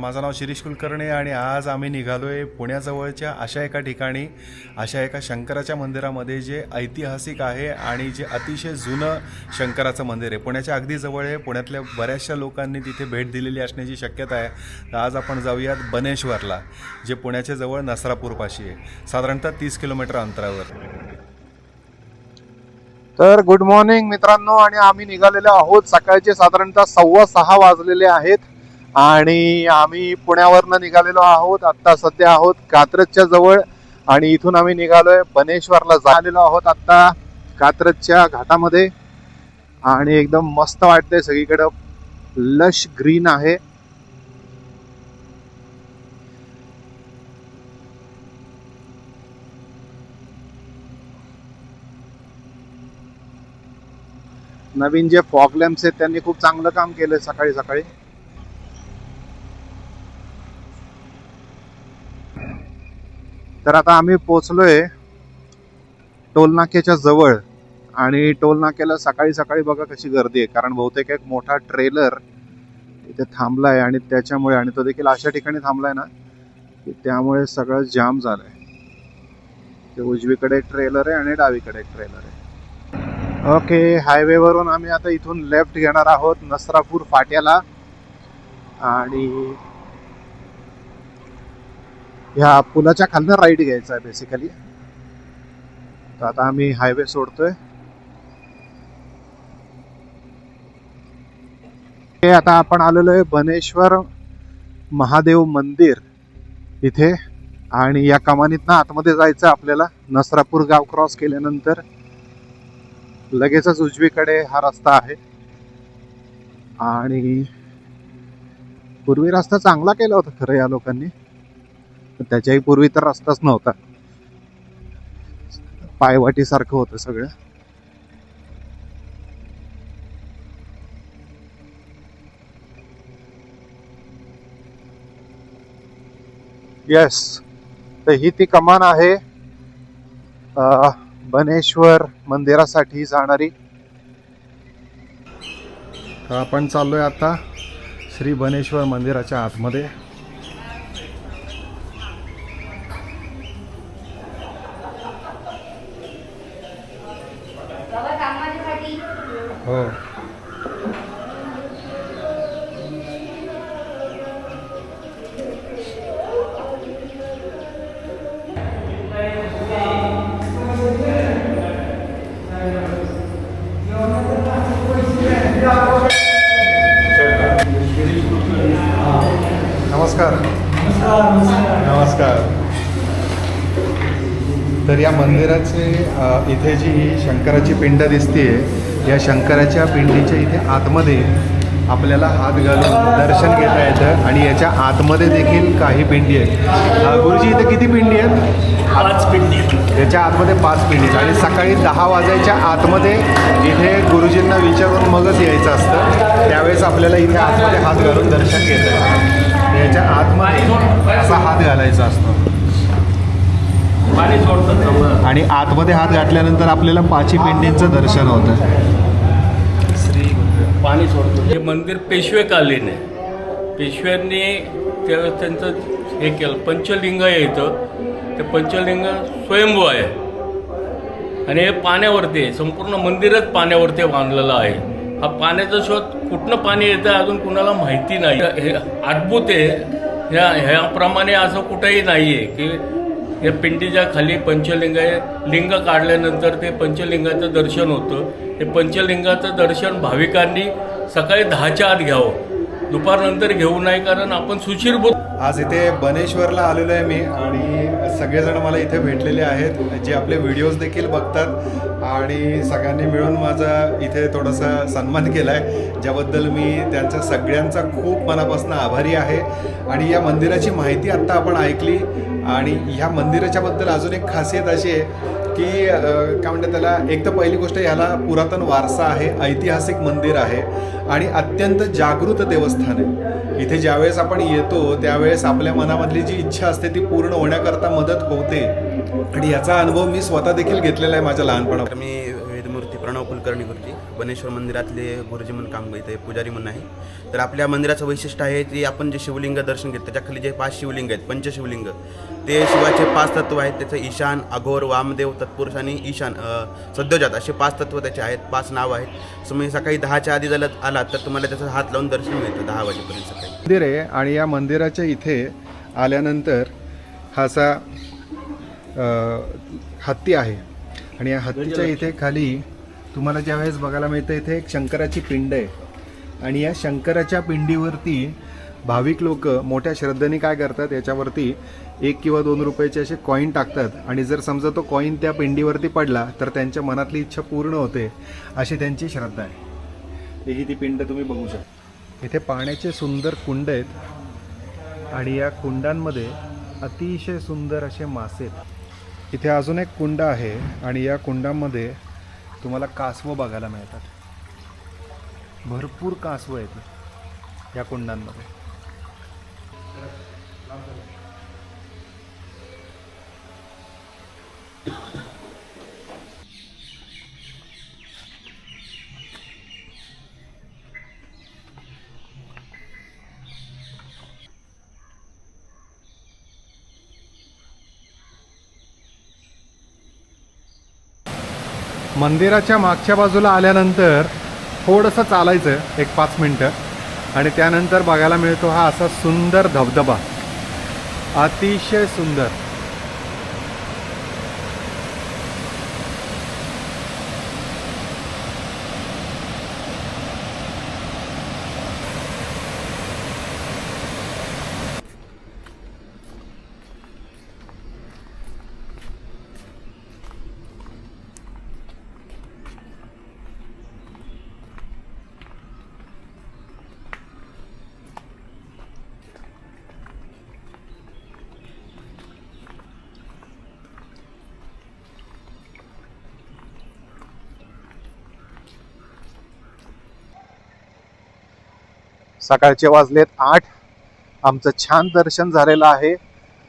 माझं नाव शिरीष कुलकर्णी आणि आज आम्ही निघालो आहे पुण्याजवळच्या अशा एका ठिकाणी अशा एका शंकराच्या मंदिरामध्ये जे ऐतिहासिक आहे आणि जे अतिशय जुनं शंकराचं मंदिर आहे. पुण्याच्या अगदी जवळ आहे. पुण्यातल्या बऱ्याचशा लोकांनी तिथे भेट दिलेली असण्याची शक्यता आहे. तर आज आपण जाऊयात बनेश्वरला जे पुण्याच्या जवळ नसरापूरपाशी आहे. साधारणतः तीस किलोमीटर अंतरावर. तर गुड मॉर्निंग मित्रांनो आणि आम्ही निघालेलो आहोत. सकाळचे साधारणतः सव्वा सहा वाजलेले आहेत. आणि आम्ही पुण्यावरनं निघालेलो आहोत. आता सध्या आहोत कात्रजच्या जवळ आणि इथून आम्ही निघालोय बनेश्वरला झालेलो आहोत आता कात्रजच्या घाटामध्ये. आणि एकदम मस्त वाटतंय सगळीकडं. लश ग्रीन आहे. नवीन जे फॉग लॅम्प्स आहेत त्यांनी खूप चांगलं काम केलं सकाळी सकाळी. तर आता आम्ही पोचलोय टोलनाक्याच्या जवळ. आणि टोलनाक्याला सकाळी सकाळी बघा कशी गर्दी आहे. कारण बहुतेक एक मोठा ट्रेलर इथे थांबलाय आणि त्याच्यामुळे आणि तो देखील अशा ठिकाणी थांबलाय ना की त्यामुळे सगळं जाम झालंय. ते उजवीकडे एक ट्रेलर आहे आणि डावीकडे एक ट्रेलर आहे. ओके हायवेवरून आम्ही आता इथून लेफ्ट घेणार आहोत नसरापूर फाट्याला. आणि ह्या पुलाच्या खालनं राईट घ्यायचा आहे बेसिकली तर आता आम्ही हायवे सोडतोय. हे आता आपण आलेलो आहे बनेश्वर महादेव मंदिर इथे. आणि या कमानीतनं आतमध्ये जायचं आपल्याला. नसरापूर गाव क्रॉस केल्यानंतर. लगेचच उजवीकडे हा रस्ता आहे. आणि पूर्वी रस्ता चांगला केला होता खरं या लोकांनी. त्याच्याही पूर्वी तर रस्ताच नव्हता. पायवाटीसारखं होतं सगळं. येस तर ही ती कमान आहे. अं, बनेश्वर मंदिरासाठी जाणारी. तर आपण चाललोय आता श्री बनेश्वर मंदिराच्या आतमध्ये. हो. नमस्कार. नमस्कार. तर या मंदिराचे इथे जी शंकराची पिंड दिसते या शंकराच्या पिंडीच्या इथे आतमध्ये आपल्याला हात घालून दर्शन घेता येतं आणि याच्या आतमध्ये देखील काही पिंडी आहेत. गुरुजी इथे किती पिंडी आहेत? पाच पिंडी याच्या आतमध्ये पाच पिंडी आहेत. आणि सकाळी दहा वाजायच्या आतमध्ये इथे गुरुजींना विचारून मगच यायचं असतं. त्यावेळेस आपल्याला इथे आतमध्ये हात घालून दर्शन घेता येतं. याच्या आतमध्ये असा हात घालायचा असतो. पाणी जवळ आणि आतमध्ये हात घातल्यानंतर आपल्याला पाची पिंडींचं दर्शन होतं. श्री पाणी सोडतो. हे मंदिर पेशवेकालीन आहे. पेशव्यांनी त्यावेळेस त्यांचं हे केलं. पंचलिंग आहे इथं. ते पंचलिंग स्वयंभू आहे. आणि हे पाण्यावरती आहे. संपूर्ण मंदिरच पाण्यावरती बांधलेलं आहे. हा पाण्याचा शोध कुठनं पाणी येतं अजून कुणाला माहिती नाही. हे अद्भुत आहे. ह्या ह्याप्रमाणे असं कुठंही नाही आहे की या पिंडीच्या खाली पंचलिंग आहे. लिंग काढल्यानंतर ते पंचलिंगाचं दर्शन होतं. ते पंचलिंगाचं दर्शन भाविकांनी सकाळी दहाच्या आत घ्यावं. दुपारनंतर घेऊ नये कारण आपण सुशीरभूत आज इथे बनेश्वरला आलेलो आहे मी आणि सगळेजण मला इथे भेटलेले आहेत जे आपले व्हिडिओज देखील बघतात. आणि सगळ्यांनी मिळून माझा इथे थोडासा सन्मान केला आहे ज्याबद्दल मी त्यांचा सगळ्यांचा खूप मनापासून आभारी आहे. आणि या मंदिराची माहिती आत्ता आपण ऐकली. आणि ह्या मंदिराच्याबद्दल अजून एक खासियत अशी आहे की काय म्हणतात त्याला एक तर पहिली गोष्ट ह्याला पुरातन वारसा आहे ऐतिहासिक मंदिर आहे आणि अत्यंत जागृत देवस्थान आहे. इथे ज्यावेळेस आपण येतो त्यावेळेस आपल्या मनामधली जी इच्छा असते ती पूर्ण होण्याकरता मदत होते. आणि याचा अनुभव मी स्वतः देखील घेतलेला आहे माझ्या लहानपणा मी वेदमूर्ती प्रणव कुलकर्णी बनेश्वर मंदिरातले गुरुजी म्हणून काम इथे पुजारी म्हणून आहे. तर आपल्या मंदिराचं वैशिष्ट्य आहे की आपण जे शिवलिंग दर्शन घेतो त्याच्याखाली जे पाच शिवलिंग आहेत पंचशिवलिंग ते शिवाचे पाच तत्व आहेत त्याचं ईशान अघोर वामदेव तत्पुरुष आणि ईशान सद्योजात असे पाच तत्व त्याचे आहेत पाच नाव आहेत. सो मी सकाळी दहाच्या आधी जर आलात तर तुम्हाला त्याचा हात लावून दर्शन मिळतं दहा वाजेपर्यंत सकाळी. मंदिर आहे आणि या मंदिराच्या इथे आल्यानंतर हा असा अ, हत्ती आहे. आणि या हत्तीच्या इथे खाली तुम्हाला ज्यावेळेस बघायला मिळतं इथे एक शंकराची पिंड आहे. आणि या शंकराच्या पिंडीवरती भाविक लोक मोठ्या श्रद्धेने काय करतात याच्यावरती एक किंवा दोन रुपयाचे असे कॉईन टाकतात. आणि जर समजा तो कॉईन त्या पिंडीवरती पडला तर त्यांच्या मनातली इच्छा पूर्ण होते अशी त्यांची श्रद्धा आहे. ही ती पिंड तुम्ही बघू शकता. इथे पाण्याचे सुंदर कुंड आहेत. आणि या कुंडांमध्ये अतिशय सुंदर असे मासे आहेत. इथे अजून एक कुंड आहे. आणि या कुंडांमध्ये तुम्हाला कासवं बघायला मिळतात. भरपूर कासवं आहेत या कुंडांमध्ये. मंदिराच्या मागच्या बाजूला आल्यानंतर थोडंसं चालायचं एक पाच मिनटं. आणि त्यानंतर बघायला मिळतो हा असा सुंदर धबधबा. अतिशय सुंदर. सकाळचे वाजलेत आठ. आमचं छान दर्शन झालेलं आहे.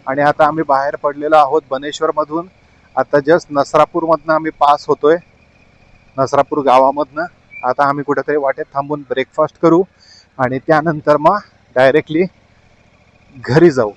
आणि आता आम्ही बाहेर पडलेलो आहोत बनेश्वरमधून. आता जस्ट नसरापूरमधनं आम्ही पास होतोय. नसरापूर गावामधनं. आता आम्ही कुठेतरी वाटेत थांबून ब्रेकफास्ट करू. आणि त्यानंतर मग डायरेक्टली घरी जाऊ.